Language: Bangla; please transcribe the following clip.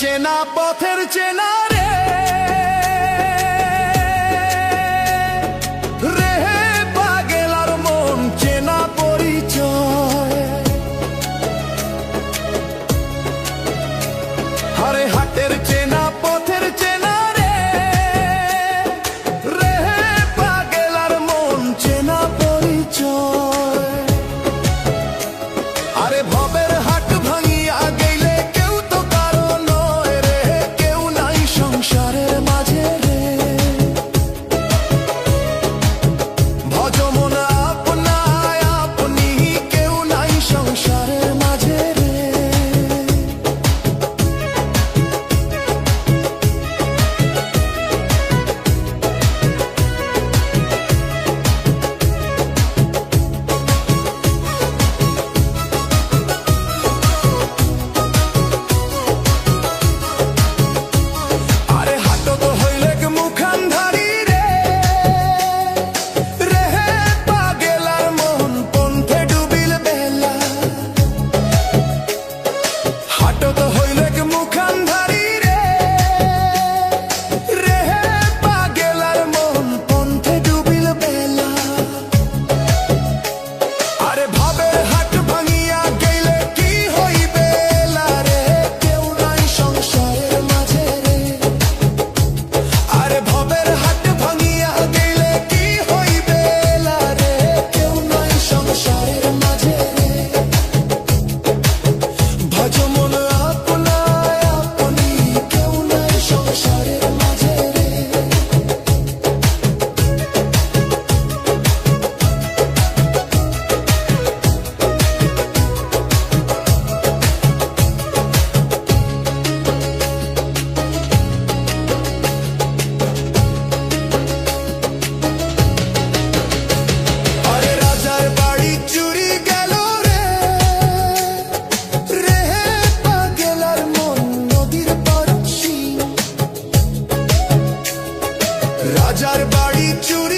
চেনা পথের চেনা রে। রেহে পাগেলার মন চেনা হরে sorry, Judy.